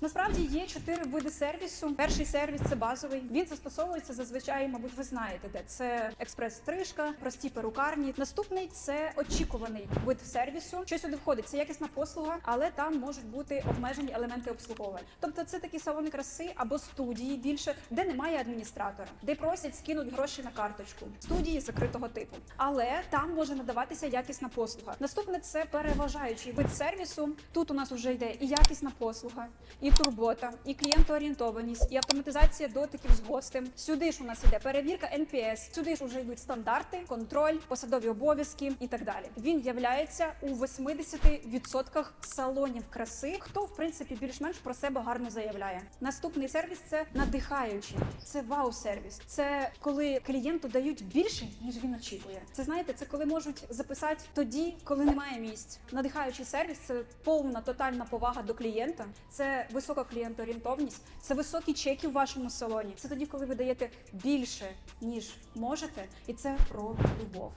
Насправді є чотири види сервісу. Перший сервіс це базовий. Він застосовується зазвичай, мабуть, ви знаєте, де це експрес-стрижка, прості перукарні. Наступний це очікуваний вид сервісу. Що сюди входить? Це якісна послуга, але там можуть бути обмежені елементи обслуговування. Тобто, це такі салони краси або студії більше, де немає адміністратора, де просять скинуть гроші на карточку. Студії закритого типу, але там може надаватися якісна послуга. Наступне це переважаючий вид сервісу. Тут у нас вже йде і якісна послуга, і турбота, і клієнтоорієнтованість, і автоматизація дотиків з гостем. Сюди ж у нас йде перевірка NPS, сюди ж вже йдуть стандарти, контроль, посадові обов'язки і так далі. Він являється у 80% салонів краси, хто в принципі більш-менш про себе гарно заявляє. Наступний сервіс це надихаючий, це вау-сервіс. Це коли клієнту дають більше, ніж він очікує. Це знаєте, це коли можуть записати тоді, коли немає місць. Надихаючий сервіс це повна тотальна повага до клієнта. Це висока клієнтоорієнтовність, це високі чеки в вашому салоні. Це тоді, коли ви даєте більше, ніж можете, і це про любов.